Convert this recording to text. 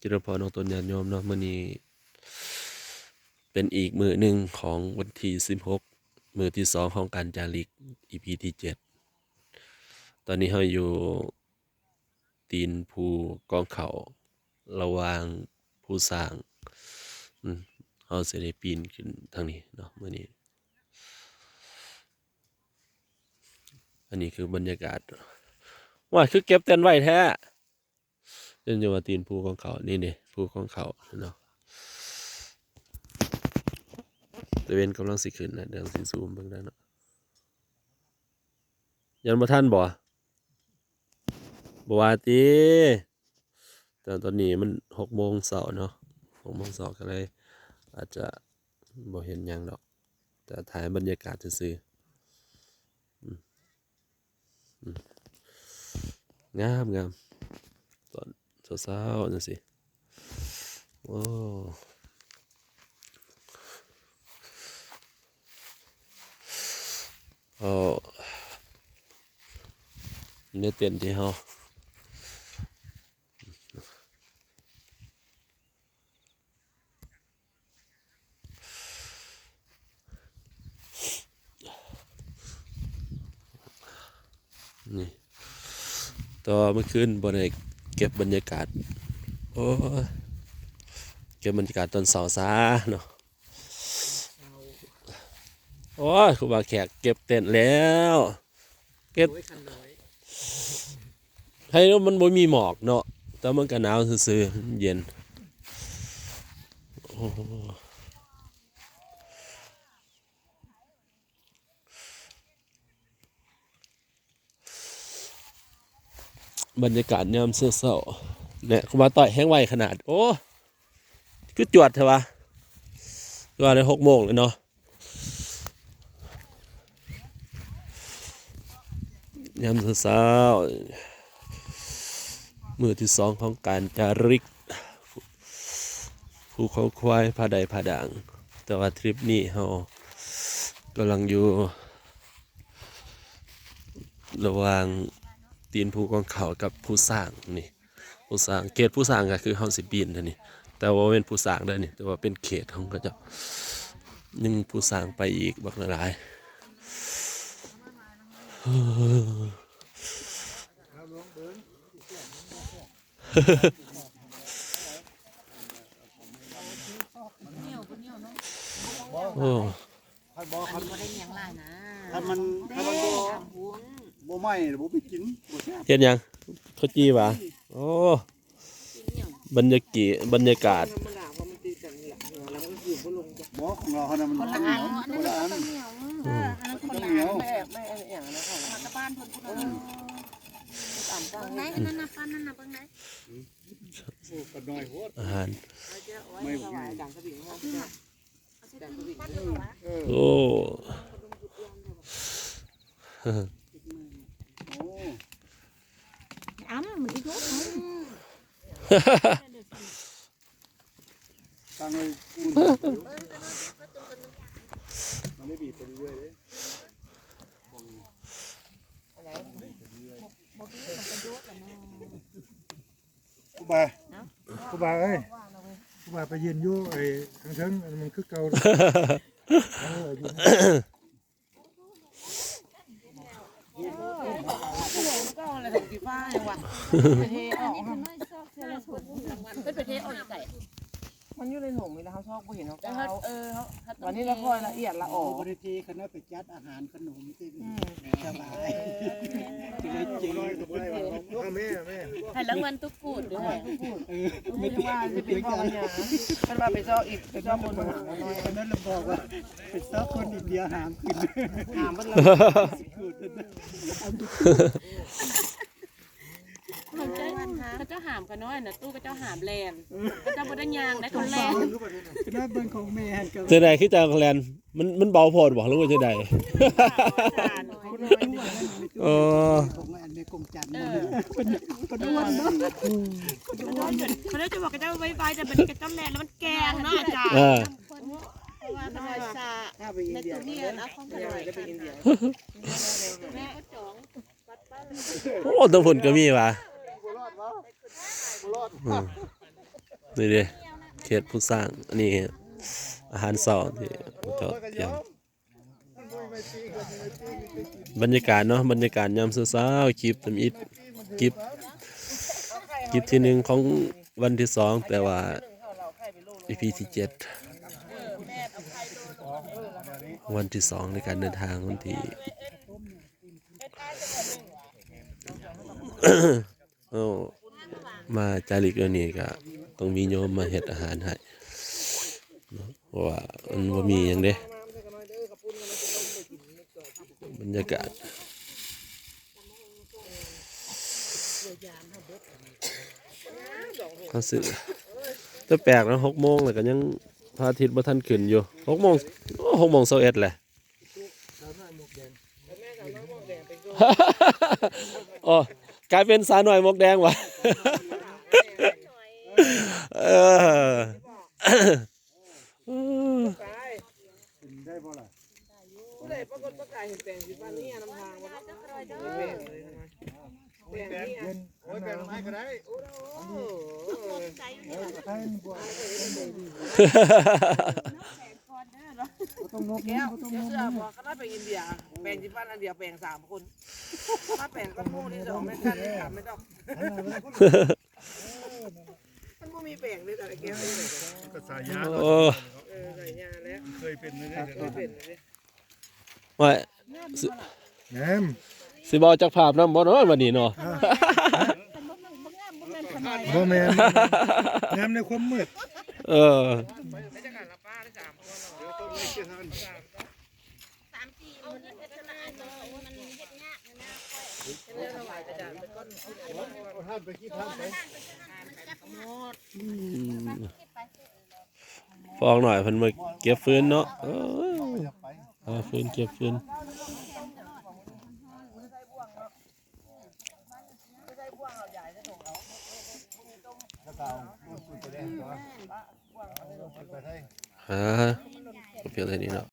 จริญพรน้องตนญาติโยมเนาะมื้อนี้เป็นอีกมือหนึ่งของวันที่16มือที่สองของการจาริก EP ที่7ตอนนี้เราอยู่ตีนภูกองเขาระวางผู้สร้างอืมเราสิได้ปีนขึ้นทางนี้เนาะมื้อนี้ อันนี้คือบรรยากาศว่าคือเก็บเต็นท์ไว้แท้ เดินอยู่ว่าตีนภูของเขา นี่เนี่ยภูของเขาเนาะตะเวนกำลังสิขึ้นนะเดี๋ยวสิซูมเบิ่งได้เนาะยันบ่ท่านบ่บ่ว่าติแต่ตอนนี้มันหกโมงเสาร์เนาะหกโมงเสาร์ก็เลย อาจจะบ่เห็นยังดอก แต่ถ่ายบรรยากาศซื่อๆอืมอืมงามงาม อนเช้าๆจังซี่โอ้โอ้เนื้อเต็นที่เฮานี่ต่อเมื่อคืนบ่ได้ เก็บบรรยากาศ โอ้เก็บบรรยากาศตอนเสาร์ซาเนาะโอ้ยคุณบาแขกเก็บเต็นแล้ว เก็บให้มันบ่มีหมอกเนาะแต่มันก็หนาวซื่อๆเย็นโอ้ บรรยากาศยามเช้าๆเนี่ยครูบาต่อยแห้งไวขนาด โอ้คือจวดเถอะวะจวดในหกโมงเลยเนาะยามเช้าๆมือที่สองของการจาริกภูเขาควายผาใดผาด่าง แต่ว่าทริปนี้เรากำลังอยู่ ระหว่าง ตีนภูกองเขากับผู้สร้างนี่ผู้สร้างเขตผู้สร้างก็คือเฮาสิปีนเท่านี้แต่ว่าเป็นผู้สร้างเด้อนี่แต่ว่าเป็นเขตของเขาเจะยังผู้สร้างไปอีกบักหลายโอ้คันบ่คันบ่ได้เลี้ยงหลายนะคันมันคันมัน บ่บ่ไหม้บ่ไปกินบ่แซ่บเห็นยังเขาจีวะโอ้บรรยากาศบรรยากาศบ่ของเราคันนั้นมันคนละอันคนละอันเอออันนั้นคนละเหนียวอันแบบไม่อันอย่างนั้นค่ะตะบ้านเพิ่นพุ่นอ่านจังไหนอันนั้นน่ะปานนั้นน่ะเบิ่งไหนโอ้ก็น้อยโพดอาหารไม่อยู่ดังสวิงเฮาดังสวิงปั้นอยู่วะเออโอ้ โอ้ อ้ำ มันไม่บีบไปเรื่อยเลยกูบากูบาเอ้ยกูบาไปยืนอยู่ไอ้ทางเทิงอันมันคือเก่าเออยืนก็อะไรของกี่ฟ้าจังวะไปเทออกเป็นไปเทออกไก่มันอยู่ในถุงมีแล้วเขาชอบกูเห็นเขาแต่เก้าเออวันนี้เราค่อยละเอียดละออกบริทีคณะไปจัดอาหารขนมที่สบายจริงจริงแม่แม่ให้รางวัลตุ๊กกูดด้วยไม่ว่าจะเป็นพ่อพญามันมาไปชอบอีกไปชอบบนหางน้อยตอนนั้นเราบอกว่าเป็นซักคนอินเดียหามขึ้นหามมันเรา ลยเขาเจ้าหามกันน้อยนะตู้ก็เจ้าหามแลนเขาเจ้าบไดยางได้คนแลนคณะเบิ้งของแม่กับจะได้คือจางแลนมันมันเบาโพอดบอกหรือว่าจะได้เออของอันในกงจันทร์คนคนอ้วนเนาะเขาได้จะบอกกับเจ้าไวไฟแต่บันนี้กับเจ้าแลนแล้วมันแกงเนาะอาจารย์เออเพราะว่าธรรมชาติถ้าไปอินในเดียตัวนี้นะของกันหน่อยได้ไปอินเดียแม่ก็จ้องโอ้ตัวฝุ่นก็มีวะร อดวะรอดนี่เด้เขตผู้สร้างอันนี้อาหารเช้าที่เจ้าเตรียมบรรยากาศเนาะบรรยากาศยามเช้าๆคลิปทำอิดคลิปคลิปที่หนึ่งของวันที่สองแต่ว่า EP ที่เจ็ดวันที่สองในการเดินทางวันที่เอา มาจาริกอันนี้ก็ต้องมีโยมมาเฮ็ดอาหารให้เนาะเพราะว่ามันบ่มีหยังเด้บรรยากาศเขาซื้อแต่แปลกนะหกโมงแล้วก็ยังพระอาทิตย์บ่ทันขึ้นอยู่หกโมงหกโมงเช้าเอ็ดแหละอ๋อกลายเป็นสาหน่อยมกแดงวะ เออกินได้บ่ล่ะผู้ใดปรากฏประกาศเห็นแปลงสิบ้านเนี้น้ำทางมันแปลงเลยนะแปลงนี่เย็นโอ้ยแบ่งให้ก็ได้โอ้โหเออให้บ่ต้องนกแก้วเดี๋ยวเสื้อพอคณะไปอินเดียแปลงสิบ้านอันเดียวแปลงสามคนถ้าแปลงก็โม่นี่สองไม่กันไม่ถามไม่ต้อง แปลงเลยแต่แก้วเลยก็สายยาโอ้เออใส่ยาแล้วเคยเป็นเลยเนี่ยไม่เป็นเลยว่าแหนมสิบอจากภาพน้ำบ่เนาะวันนี้เนาะบ่แม่นแหนมในความมืดเออไม่จะการละป้าได้สามคนเดี๋ยวต้องไม่เชื่อท่านสามสี่มันเฮ็ดนาเนาะมันเฮ็ดยากนะเรื่องอะไรกระจายเป็นก้อนท่านไปคิดท่านไป ฟองหน่อยเพิ่นมาเก็บฟืนเนาะเออเอาฟืนเก็บฟืนอ่าเพียงเท่านี้เนาะ